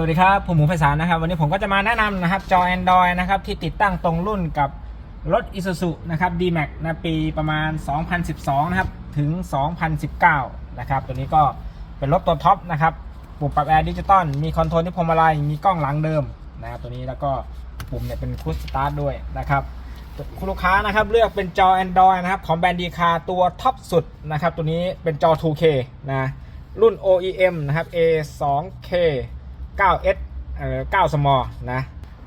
สวัสดีครับ ผมหมูไพศาลนะครับ วันนี้ผมก็จะมาแนะนำนะครับ จอ Android นะครับ ที่ติดตั้งตรงรุ่นกับรถ Isuzu นะครับ D-Max นะปีประมาณ 2012 นะครับ ถึง 2019 นะครับ ตัวนี้ก็เป็นรถตัวท็อปนะครับ ปุ่มปรับแอร์ดิจิตอล มีคอนโทรลที่พวงมาลัย มีกล้องหลังเดิมนะครับตัวนี้แล้วก็ปุ่มเนี่ยเป็นคูสตาร์ทด้วยนะครับ คุณลูกค้านะครับเลือกเป็นจอ Android นะครับของแบรนด์ดีคาตัวท็อปสุดนะครับ ตัวนี้เป็นจอ 2K นะ รุ่น OEM นะครับ A2K 9S เอ่อ9 small นะ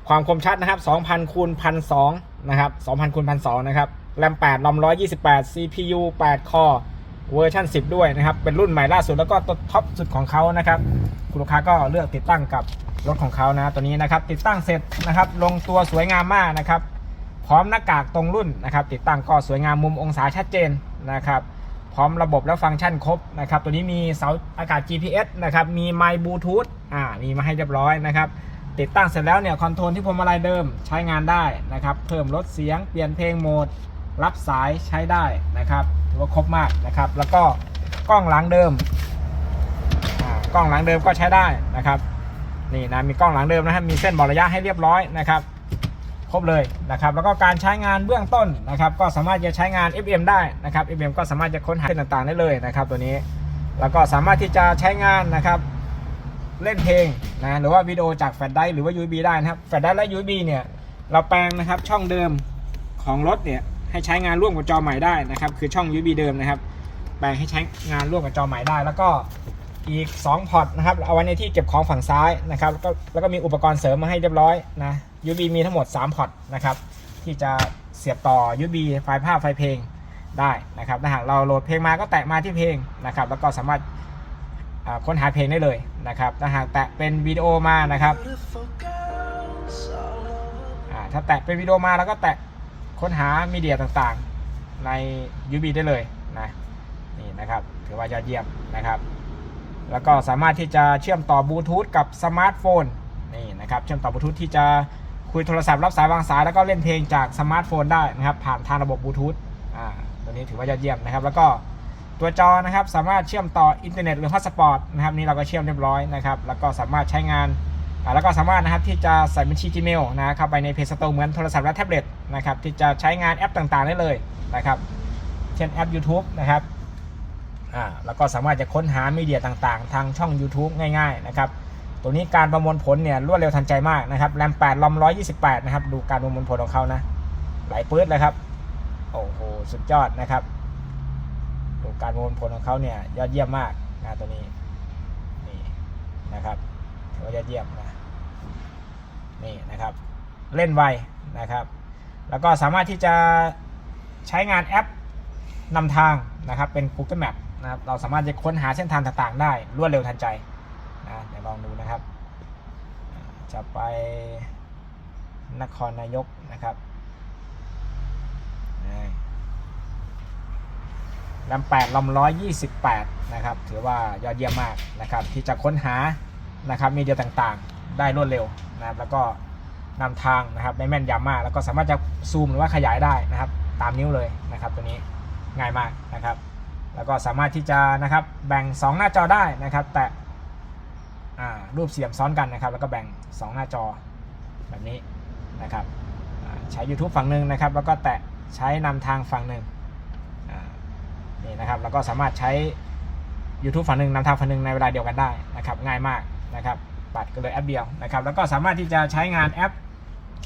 ความคมชัดนะครับ 2,000คูณ1,200นะครับ 2,000คูณ1,200นะครับ แรม 8 รอม 128 CPU 8 คอเวอร์ชัน10 ด้วยนะครับ เป็นรุ่นใหม่ล่าสุดแล้วก็ตัวท็อปสุดของเขานะครับ คุณลูกค้าก็เลือกติดตั้งกับรถของเขานะ ตัวนี้นะครับ ติดตั้งเสร็จนะครับ ลงตัวสวยงามมากนะครับ พร้อมหน้ากากตรงรุ่นนะครับ ติดตั้งก็สวยงามมุมองศาชัดเจนนะครับ พร้อมระบบและฟังก์ชันครบนะครับ ตัวนี้มีเสาอากาศ GPS นะครับ มีไมค์บลูทูธอ่า มีมาให้เรียบร้อยนะครับ ติดตั้งเสร็จแล้วเนี่ยคอนโทรลที่พวงมาลัยเดิมใช้งานได้นะครับ เพิ่มลดเสียง เปลี่ยนเพลงโหมด รับสายใช้ได้นะครับถือว่าครบมากนะครับ แล้วก็กล้องหลังเดิมกล้องหลังเดิมก็ใช้ได้นะครับ นี่นะมีกล้องหลังเดิมนะครับมีเส้นบอกระยะให้เรียบร้อยนะครับ ครบเลยนะครับแล้วก็การใช้งานเบื้องต้นนะครับก็สามารถจะใช้งาน FM ได้นะครับ FM ก็สามารถจะค้นหาเส้นต่างๆได้เลยนะครับตัวนี้แล้วก็สามารถที่จะใช้งานนะครับเล่นเพลงนะหรือว่าวิดีโอจากแฟลชไดร์หรือว่า USB ได้นะครับแฟลชไดร์และ USB เนี่ยเราแปลงนะครับช่องเดิมของรถเนี่ยให้ใช้งานร่วมกับจอใหม่ได้นะครับคือช่อง USB เดิมนะครับแปลงให้ใช้งานร่วมกับจอใหม่ได้ แล้วก็ อีก 2 พอร์ตนะครับ เอาไว้ในที่เก็บของฝั่งซ้ายนะครับแล้วก็แล้วก็มีอุปกรณ์เสริมมาให้เรียบร้อยนะ USB มีทั้งหมด 3 พอร์ตนะครับ ที่จะเสียบต่อ USB ไฟล์ภาพไฟล์เพลงได้นะครับถ้าหากเราโหลดเพลงมาก็แตะมาที่เพลงนะครับ แล้วก็สามารถค้นหาเพลงได้เลยนะครับถ้าหากแตะเป็นวิดีโอมานะครับถ้าแตะเป็นวิดีโอมาแล้วก็แตะค้นหามีเดียต่างๆ ใน USB ได้เลยนะนี่นะครับ ถือว่ายอดเยี่ยมนะครับ แล้วก็สามารถที่จะเชื่อมต่อบลูทูธกับสมาร์ทโฟนนี่นะครับเชื่อมต่อบลูทูธที่จะคุยโทรศัพท์รับสายวางสายแล้วก็เล่นเพลงจากสมาร์ทโฟนได้นะครับผ่านทางระบบบลูทูธอ่าตัวนี้ถือว่ายอดเยี่ยมนะครับแล้วก็ตัวจอนะครับสามารถเชื่อมต่ออินเทอร์เน็ตหรือฮอตสปอตนะครับนี่เราก็เชื่อมเรียบร้อยนะครับแล้วก็สามารถใช้งานอ่าแล้วก็สามารถนะครับที่จะใส่บัญชี Gmail นะเข้าไปใน Play Store เหมือนโทรศัพท์และแท็บเล็ตนะครับที่จะใช้งานแอปต่างๆได้เลยนะครับ เช่นแอป YouTube นะครับ อ่าแล้วก็สามารถจะค้นหามีเดียต่างๆ ทางช่อง YouTube ง่ายๆนะครับตัวนี้การประมวลผลเนี่ยรวดเร็วทันใจมากนะครับแรม8ลอม128 นะครับ ดูการประมวลผลของเขานะไหลปื๊ดเลยครับ โอ้โหสุดยอดนะครับ ดูการประมวลผลของเขาเนี่ยยอดเยี่ยมมากนะตัวนี้นี่นะครับถือว่ายอดเยี่ยมนะนี่นะครับ เล่นไวนะครับ แล้วก็สามารถที่จะใช้งานแอปนำทางนะครับเป็น Google Map นะครับเราสามารถจะค้นหาเส้นทางต่างๆ ได้รวดเร็วทันใจนะเดี๋ยวลองดูนะครับ จะไปนครนายกนะครับลำแปดลำร้อยยี่สิบแปดนะครับ ถือว่ายอดเยี่ยมมากนะครับ ที่จะค้นหานะครับมีเดียต่างๆ ได้รวดเร็วนะครับ แล้วก็นำทางนะครับได้แม่นยำมาก แล้วก็สามารถจะซูมหรือว่าขยายได้นะครับ ตามนิ้วเลยนะครับ ตัวนี้ง่ายมากนะครับ แล้วก็สามารถที่จะนะครับแบ่ง 2 หน้าจอได้นะครับ แต่รูปเสียมซ้อนกันนะครับ แล้วก็แบ่ง 2 หน้าจอแบบนี้นะครับใช้ YouTube ฝั่งหนึ่งนะครับ แล้วก็แตะใช้นำทางฝั่งหนึ่งนี่นะครับแล้วก็สามารถใช้ YouTube ฝั่งหนึ่งนำทางฝั่งหนึ่งในเวลาเดียวกันได้นะครับ ง่ายมากนะครับปัดก็เลยแอปเดียวนะครับ แล้วก็สามารถที่จะใช้งานแอป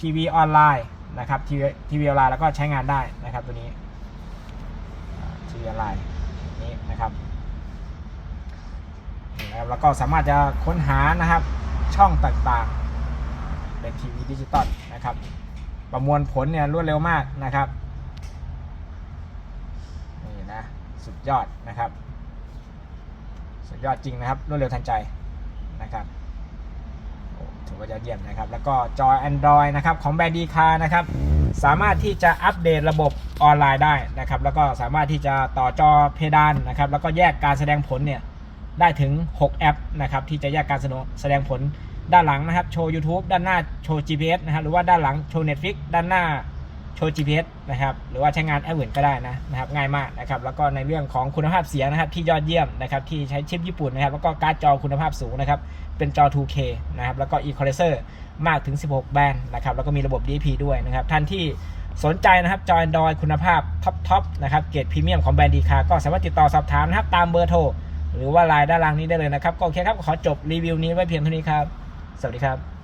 ทีวีออนไลน์นะครับทีวีออนไลน์แล้วก็ใช้งานได้นะครับตัวนี้ทีวีออนไลน์ นี้นะครับนะครับแล้วก็สามารถจะค้นหานะครับช่องต่างๆเป็นทีวีดิจิตอลนะครับ ประมวลผลเนี่ยรวดเร็วมากนะครับนี่นะสุดยอดนะครับ สุดยอดจริงนะครับรวดเร็วทันใจนะครับถือว่ายอดเยี่ยมนะครับ แล้วก็จอ Android นะครับของแบรนด์ดีคานะครับ สามารถที่จะอัปเดตระบบ ออนไลน์ได้นะครับ แล้วก็สามารถที่จะต่อจอเพดานนะครับ แล้วก็แยกการแสดงผลเนี่ยได้ถึง 6 แอปนะครับที่จะแยกการแสดงผลด้านหลังนะครับโชว์ YouTube ด้านหน้าโชว์ GPS นะครับหรือว่าด้านหลังโชว์ Netflix ด้านหน้าโชว์ GPS นะครับหรือว่าใช้งานแอปอื่นก็ได้นะนะครับง่ายมากนะครับแล้วก็ในเรื่องของคุณภาพเสียงนะครับที่ยอดเยี่ยมนะครับที่ใช้ชิปญี่ปุ่นนะครับแล้วก็การ์ดจอคุณภาพสูงนะครับเป็นจอ 2K นะครับแล้วก็ Equalizer มากถึง 16 แบนด์นะครับแล้วก็มีระบบ DP ด้วยนะครับท่านที่ สนใจนะครับจอยดอยคุณภาพท็อปทอปนะครับเกรดพรีเมียมของแบรนด์ดีคาก็สามารถติดต่อสอบถามนะครับตามเบอร์โทรหรือว่าไลน์ด้านล่างนี้ได้เลยนะครับก็โอเคครับขอจบรีวิวนี้ไว้เพียงเท่านี้ครับ สวัสดีครับ